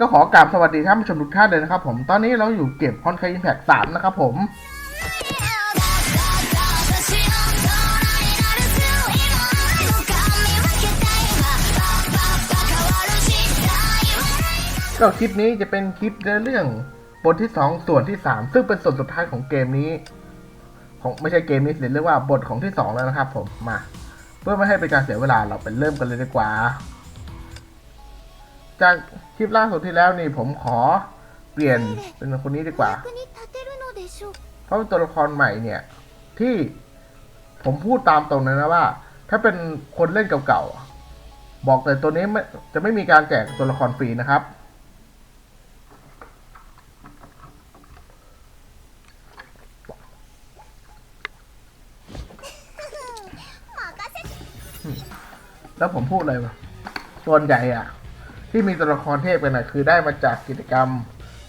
ก็ขอกราบสวัสดีท่านผู้ชมทุกท่านเลยนะครับผม ตอนนี้เราอยู่เก็บคอนไคอิมแพกสามนะครับผมก็คลิปนี้จะเป็นคลิปในเรื่องบทที่ 2 ส่วนที่ 3 ซึ่งเป็นส่วนสุดท้ายของเกมนี้ ของไม่ใช่เกมนี้สิเรียกว่าบทของที่ 2 แล้วนะครับผมมา เพื่อไม่ให้เป็นการเสียเวลาเราไปเริ่มกันเลยดีกว่า จาก คลิปล่าสุดที่แล้วนี่ผมขอเปลี่ยนเป็นคนนี้ดีกว่า เพราะตัวละครใหม่เนี่ย ที่ผมพูดตามตรงเลยนะว่า ถ้าเป็นคนเล่นเก่าๆ บอกเลยตัวนี้จะไม่มีการแจกตัวละครฟรีนะครับ แล้วผมพูดเลยวะส่วนใหญ่อะ ที่มีตัวละครเทพกันนะคือได้มาจากกิจกรรม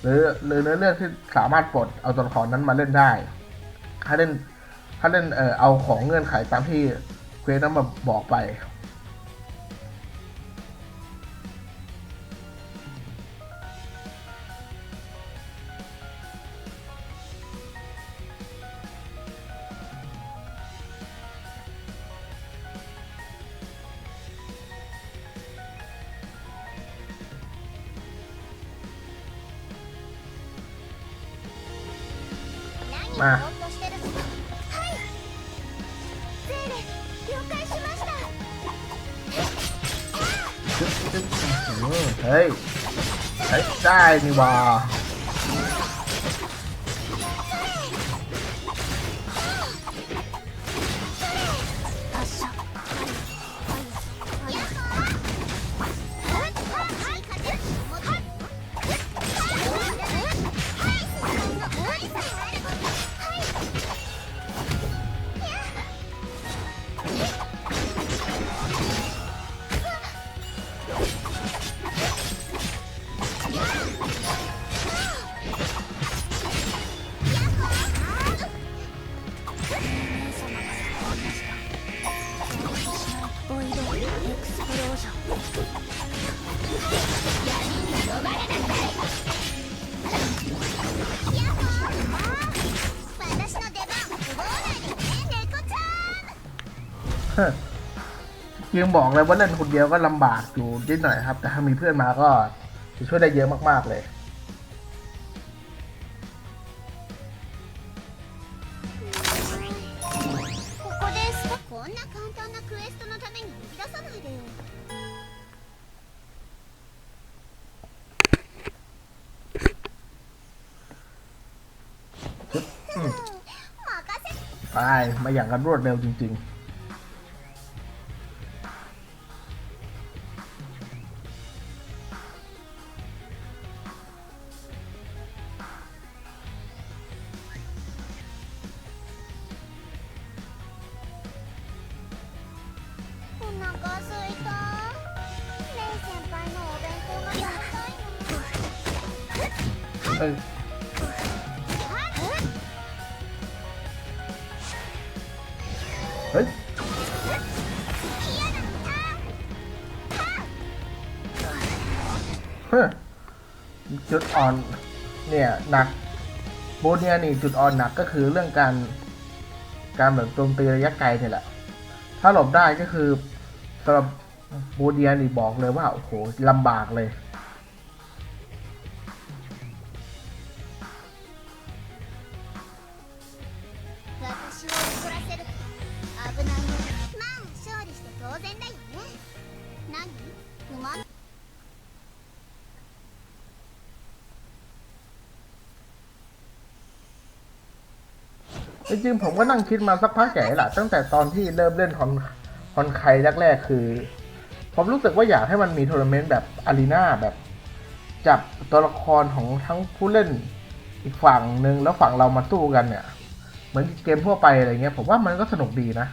หรือหรือเนื้อเรื่องที่สามารถปลดเอาตัวละครนั้นมาเล่นได้ถ้าเล่นถ้าเล่นเออเอาของเงื่อนไขตามที่เควสนั้นมาบอกไป มา เฮ้ยใช้ได้นี่ว่า ยังบอกเลยว่าเล่นคนเดียวก็ลำบากอยู่นิดหน่อยครับ แต่ถ้ามีเพื่อนมาก็จะช่วยได้เยอะมากๆเลย ไปมาอย่างกันรวดเร็วจริง ๆ เฮ้จุดอ่อนเนี่ยหนักโบเนียนี่จุดอ่อนหนักก็คือเรื่องการ การแบบโจมตีระยะไกลเนี่ยแหละ ถ้าหลบได้ก็คือสำหรับโบเนียนี่บอกเลยว่าโอ้โหลำบากเลย ริงๆ ผมก็นั่งคิดมาสักพักใหญ่แหละตั้งแต่ตอนที่เริ่มเล่นคอนคอนไคแรกๆ คือ ผมรู้สึกว่าอยากให้มันมีทัวร์นาเมนต์แบบอารีนาแบบ จับตัวละครของทั้งผู้เล่นอีกฝั่งหนึ่งแล้วฝั่งเรามาสู้กันเนี่ย เหมือนเกมทั่วไปอะไรเงี้ย ผมว่ามันก็สนุกดีนะ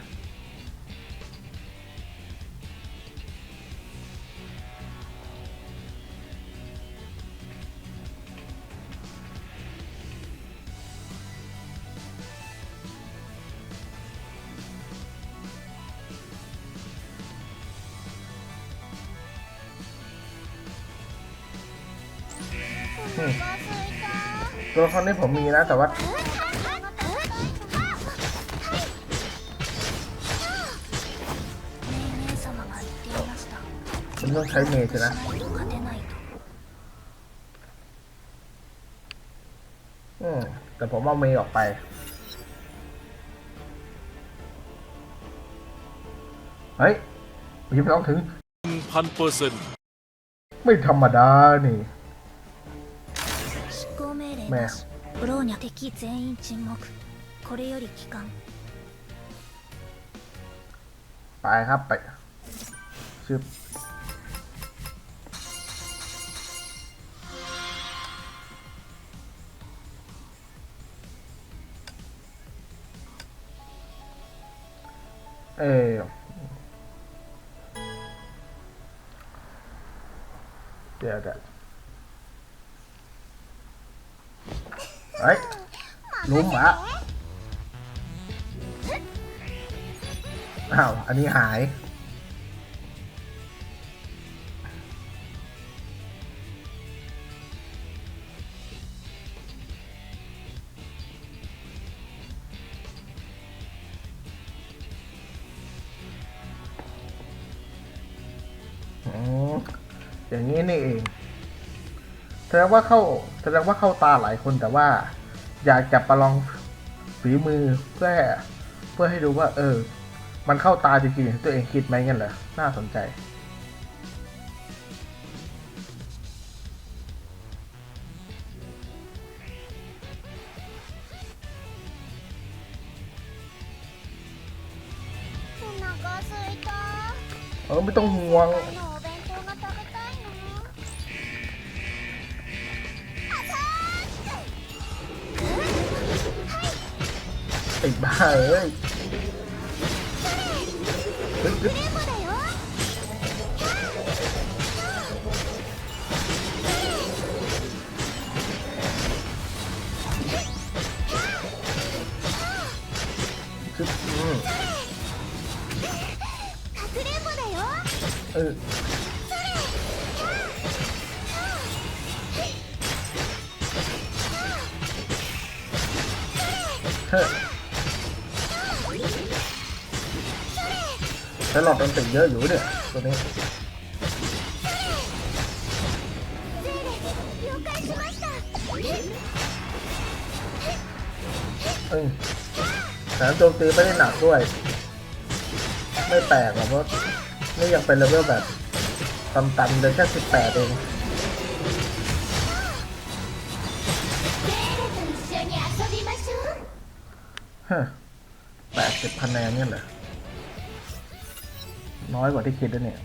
คอนที่ผมมีนะแต่ว่ามนต้องใช้เมย์ใช่ไหมอืมแต่ผมเอาเมย์ออกไปเฮ้ยยังไม่ต้องถึงพันเปอร์เซ็นไม่ธรรมดานี่ 命令ねなしブローニャ敵全員沈黙これより帰還 ไปครับไปชึบเออเดี๋ยวเดี๋ยว ฮ้ยลุ้มอะอ้าว อันนี้หาย อย่างนี้นี่เองแสดงว่าเข้า แสดงว่าเข้าตาหลายคนแต่ว่า อยากจะประลองฝีมือเพื่อเพื่อให้ดูว่า เออ มันเข้าตาจริงๆอย่งตัวเองคิดไหมเงี้ยเหรอน่าสนใจเออไม่ต้องห่วง อ้บ้าเอ้ยปึ๊บปึ๊บปึ๊บอืมเออเฮ้ ช้หลอดโดนติเยอะอยู่เนี่ยตัวนี้เอ้ยแถมโจมตีไม่ได้หนักด้วย ไม่แปลกหรอกเพราะนี่ยังเป็นเลเวลแบบต่ำๆเลยแค่18เองฮะ80คะแนนเนี่ยเหรอ น้อยกว่าที่คิดนะเนี่ย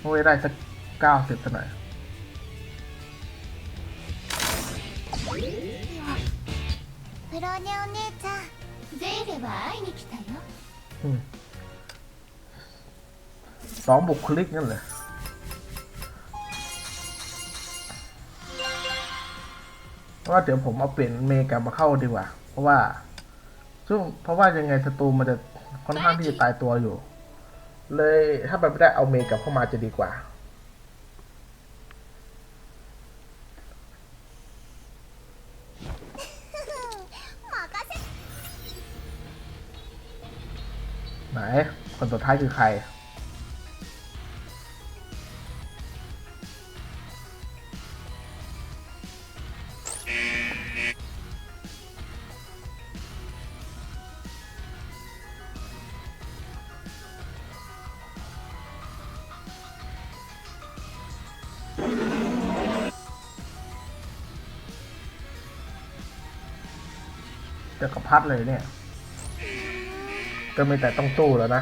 โอ้ยได้สักเก้าสิบสักหน่อย プロニャお姉ちゃんゼーレは会いに来たよ อืมสองบุคลิกนั่นเลยว่าเดี๋ยวผมเอาเปลี่ยนเมกลับมาเข้าดีกว่า เพราะว่าซึ่งเพราะว่ายังไงศัตรูมันจะค่อนข้างที่จะตายตัวอยู่ เลยถ้าไปนไม่ได้เอาเมกลับเข้ามาจะดีกว่า任せไหน คนสุดท้ายคือใคร พัดเลยเนี่ย ก็ไม่แต่ต้องสู้แล้วนะ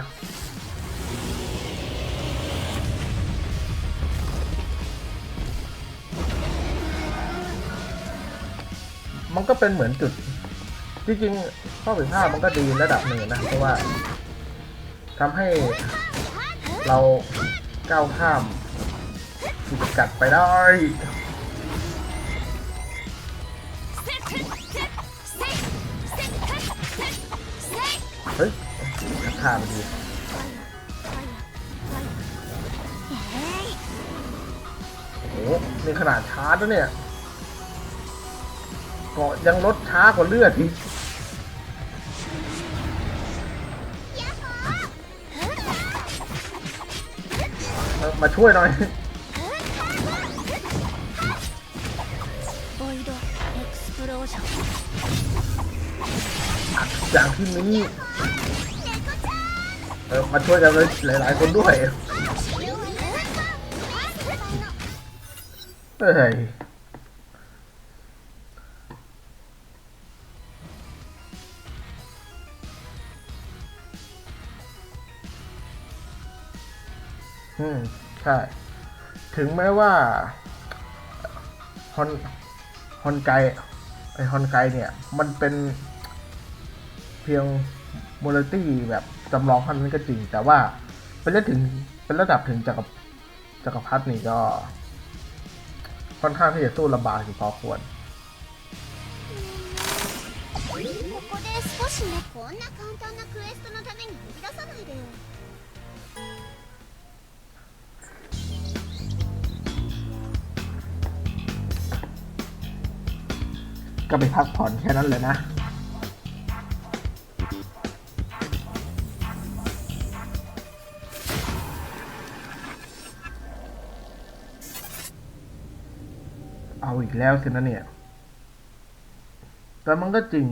มันก็เป็นเหมือนจุดจริงๆข้อผิดพลาดมันก็ดีระดับหนึ่งนะ เพราะว่าทำให้เราก้าวข้ามจุดกัดไปได้ ฆ่านดีโอ้นี่ขนาดช้าแล้วเนี่ยเกาะยังลดช้ากว่าเลือดอีกมาช่วยหน่อยจากที่นี้ ออมาช่วยกันเลยหลายๆคนด้วยเฮ้ยอืมใช่ ถึงแม้ว่าฮอนฮอนไกไอฮอนไกเนี่ย มันเป็นเพียงโมเลตี้แบบ จำลองภานนั้นก็จริง แต่ว่าเป็นระดับถึงเป็นระดับถึงจักรจักรพรรดินี่ก็ค่อนข้างที่จะสู้ลำบากอยู่พอควรก็ไปพักผ่อนแค่นั้นเลยนะ เอาอีกแล้วสินะเนี่ย แต่มันก็จริง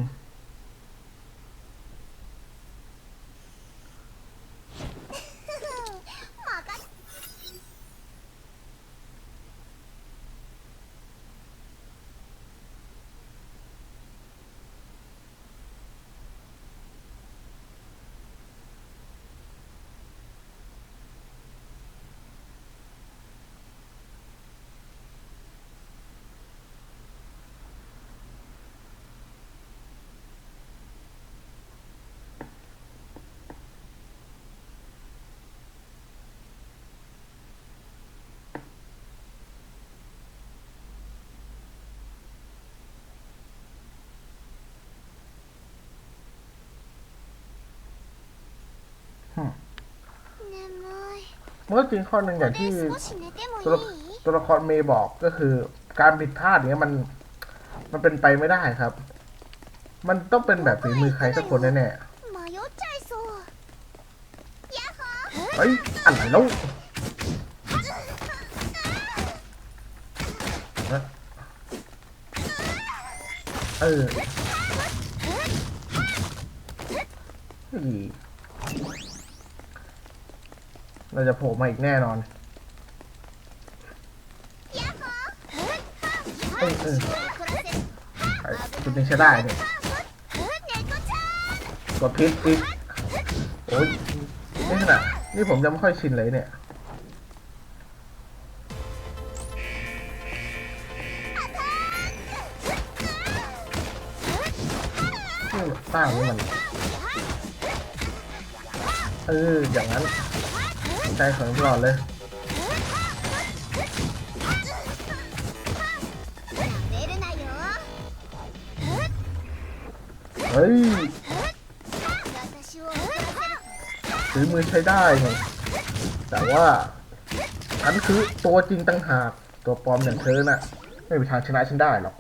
เมื่อจริงข้อหนึ่งอย่างที่ตัวตัวละครเมย์บอกก็คือ การผิดพลาดเนี้ยมัน มันเป็นไปไม่ได้ครับ มันต้องเป็นแบบฝีมือใครสักคนแน่ๆเฮ้ยอะไรล้วเออ เราจะโผล่มาอีกแน่นอนเออเออจุดนี้ใช้ได้เนี่ยกดพิษพิษโอ้ยนี่ขนาดนี่ผมยังไม่ค่อยชินเลยเนี่ยสร้างให้มัน เออ อย่างนั้น ใจเของตลอดเลยเฮ้ยถือมือใช้ได้ไงแต่ว่าฉันคือตัวจริงตั้งหากตัวปลอมอย่างเธอน่ะ ไม่มีทางชนะฉันได้หรอก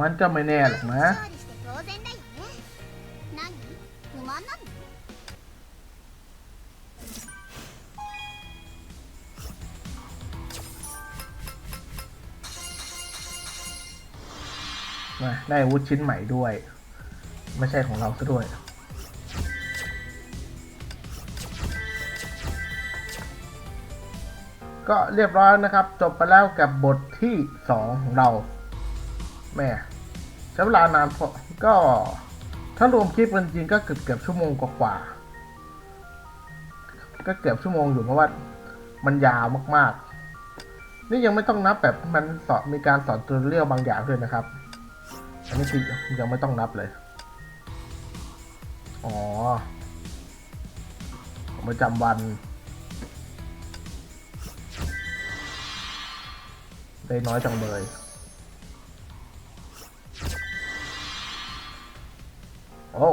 มันจะไม่แน่หรอกนะมาได้วุธชิ้นใหม่ด้วย ไม่ใช่ของเราซะด้วย ก็เรียบร้อยนะครับ จบไปแล้วกับบทที่ 2 ของเรา แม่ใช้เวลานานพอก็ถ้ารวมคลิปจริงก็เกือบเกือบชั่วโมงกว่าก็เกือบชั่วโมงอยู่เพราะว่า มันยาวมากๆ นี่ยังไม่ต้องนับแบบมันสอนมีการสอนตัวเรียวบางอย่างด้วยนะครับ อันนี้คือยังไม่ต้องนับเลย อ๋อของประจำวันได้น้อยจังเลย โอ้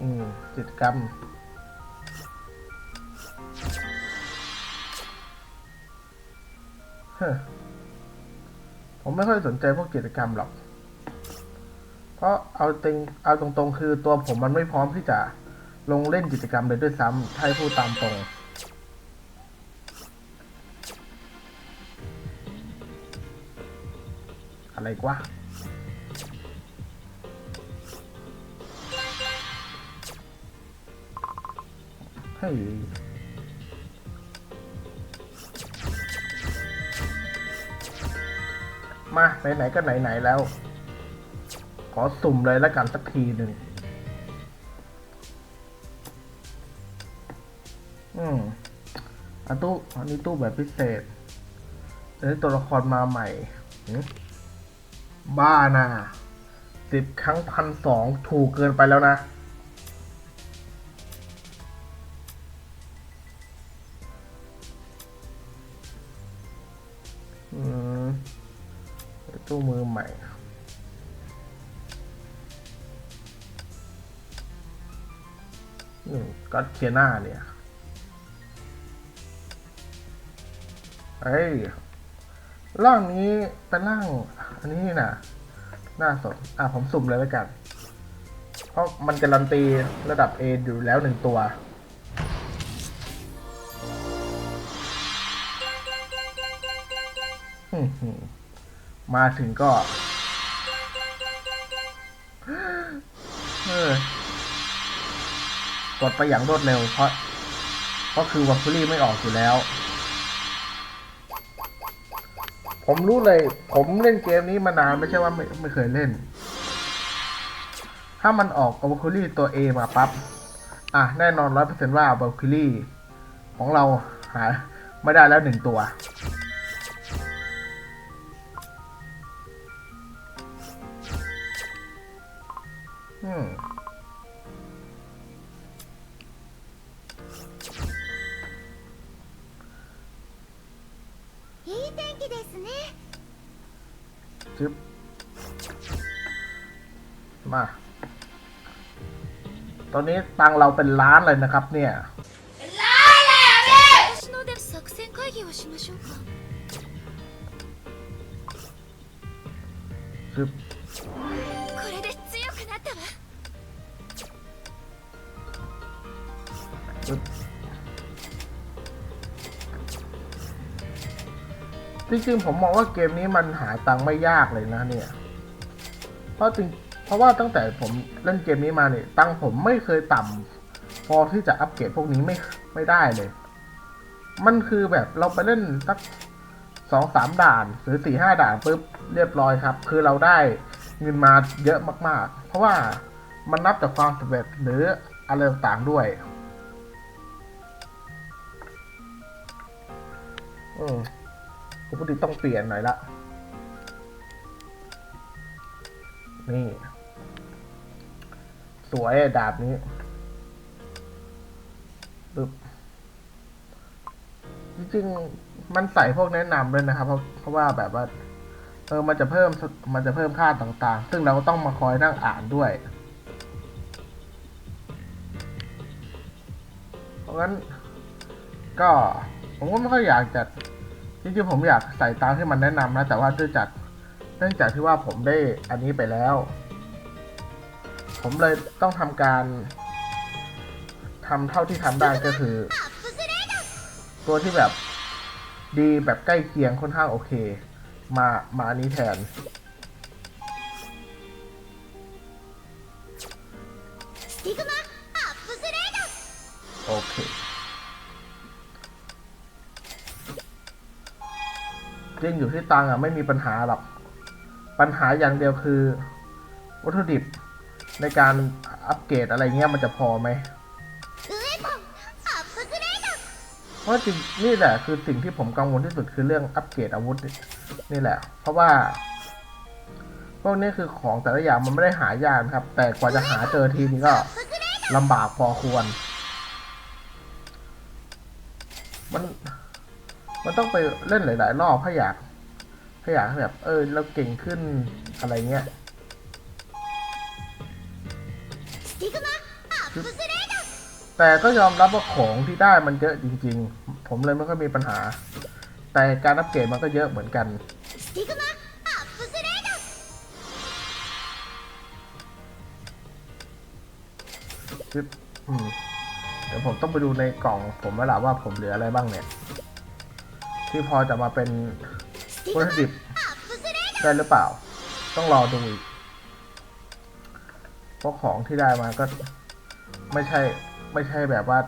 อืมกิจกรรมผมไม่ค่อยสนใจพวกกิจกรรมหรอก เพราะเอาจริงเอาตรงๆ คือตัวผมมันไม่พร้อมที่จะลงเล่นกิจกรรมเลยด้วยซ้ำถ้าให้พูดตามตรง อะไรกวะเฮ้ยมาไหนๆก็ไหนๆแล้ว ขอสุ่มเลยแล้วกันสักทีหนึ่งอืมอันตู้อันนี้ตู้แบบพิเศษอันนี้ตัวละครมาใหม่หึ บ้านะสิบครั้งพันสองถูกเกินไปแล้วนะ อืมตู้มือใหม่ก็เทียน่าเนี่ยเฮ้ยร่างนี้เป็นร่าง อันนี้น่ะน่าสนอะผมสุ่มเลยแล้วกัน เพราะมันการันตีระดับ A อยู่แล้วหนึ่งตัว มาถึงก็เออกดไปอย่างรวดเร็วเพราะ เพราะคือวัฟเฟอรี่ไม่ออกอยู่แล้ว ผมรู้เลย ผมเล่นเกมนี้มานานไม่ใช่ว่าไม่ไม่เคยเล่น ถ้ามันออกวัฟเฟอรี่ตัว A มาปั๊บ อะ แน่นอนร้อยเปอร์เซ็นต์ว่าวัฟเฟอรี่ของเราหาไม่ได้แล้วหนึ่งตัว นี้ตังเราเป็นล้านเลยนะครับเนี่ยร้านเลยอะพี่คือจริงๆผมมองว่าเกมนี้มันหาตังไม่ยากเลยนะเนี่ย เพราะจริง เพราะว่าตั้งแต่ผมเล่นเกมนี้มาเนี่ยตังค์ผมไม่เคยต่ำพอที่จะอัปเกรดพวกนี้ไม่ไม่ได้เลย มันคือแบบเราไปเล่นสักสองสามด่านหรือสี่ห้าด่านปุ๊บเรียบร้อยครับ คือเราได้เงินมาเยอะมาก ๆ เพราะว่ามันนับจากความสำเร็จหรืออะไรต่างๆด้วยอืมผมพอดีต้องเปลี่ยนหน่อยละนี่ สวยดาบนี้ปึ๊บจริงๆมันใส่พวกแนะนำด้วยนะครับ เพราะเพราะว่าแบบว่า เออมันจะเพิ่มมันจะเพิ่มค่าต่างๆ ซึ่งเราก็ต้องมาคอยนั่งอ่านด้วย เพราะงั้น ก็ผมก็ไม่ค่อยอยากจะจริงๆผมอยากใส่ตามที่มันแนะนำนะแต่ว่าด้วยจากเนื่องจากที่ว่าผมได้อันนี้ไปแล้ว ผมเลยต้องทำการทำเท่าที่ทำได้ก็คือ ตัวที่แบบดีแบบใกล้เคียงค่อนข้างโอเค มามาอันนี้แทน โอเคเรื่งอยู่ที่ตังอะไม่มีปัญหาหรอก ปัญหาอย่างเดียวคือ วัตถุดิบ ในการอัปเกรดอะไรเงี้ยมันจะพอไหมเพราะจริงนี่แหละคือสิ่งที่ผมกังวลที่สุดคือเรื่องอัปเกรดอาวุธนี่แหละ เพราะว่าพวกนี้คือของแต่ละอย่างมันไม่ได้หายากครับ แต่กว่าจะหาเจอทีนี้ก็ลำบากพอควร มันมันต้องไปเล่นหลาย ๆ รอบถ้าอยากถ้าอยากแบบ เออเราเก่งขึ้นอะไรเงี้ย แต่ก็ยอมรับว่าของที่ได้มันเยอะจริง ๆ ผมเลยไม่ค่อยมีปัญหา แต่การอัปเกรดมันก็เยอะเหมือนกัน เดี๋ยวผมต้องไปดูในกล่องผมแล้วล่ะว่าผมเหลืออะไรบ้างเนี่ย ที่พอจะมาเป็นวัตถุดิบได้หรือเปล่า ต้องรอดูอีกเพราะของที่ได้มาก็ ไม่ใช่ ไม่ใช่แบบว่า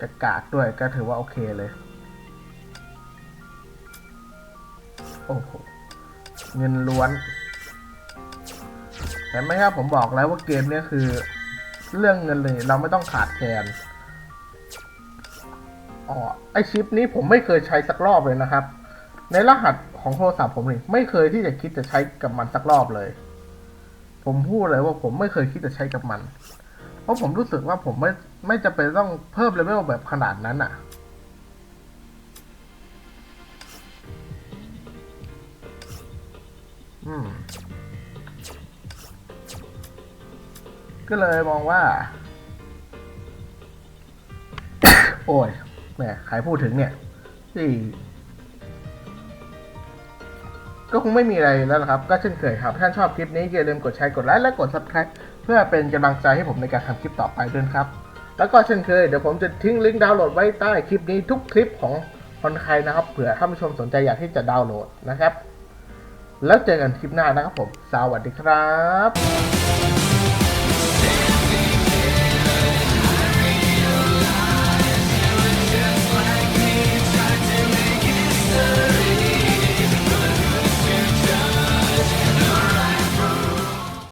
จะกากด้วยก็ถือว่าโอเคเลย โอ้โห เงินล้วนเห็นไหมครับผมบอกแล้วว่าเกมนี้คือ เรื่องเงินเลย เราไม่ต้องขาดแคลนอ๋อไอชิปนี้ผมไม่เคยใช้สักรอบเลยนะครับ ในรหัสของโทรศัพท์ผมนี่ไม่เคยที่จะคิดจะใช้กับมันสักรอบเลย ผมพูดเลยว่าผมไม่เคยคิดจะใช้กับมัน เพราะผมรู้สึกว่าผมไม่ไม่จำเป็นต้องเพิ่มเลเวลแบบขนาดนั้นอะ อืม ก็เลยมองว่า โอ้ยแหมใครพูดถึงเนี่ยที่ก็คงไม่มีอะไรแล้วนะครับ ก็เช่นเคยครับ ถ้าท่านชอบคลิปนี้อย่าลืมกดแชร์กดไลค์และกด subscribe เพื่อเป็นกำลังใจให้ผมในการทำคลิปต่อไปด้วยครับ แล้วก็เช่นเคยเดี๋ยวผมจะทิ้งลิงก์ดาวน์โหลดไว้ใต้คลิปนี้ทุกคลิปของคนไทยนะครับเผื่อท่านผู้ชมสนใจอยากที่จะดาวน์โหลดนะครับ แล้วเจอกันคลิปหน้านะครับผม สวัสดีครับ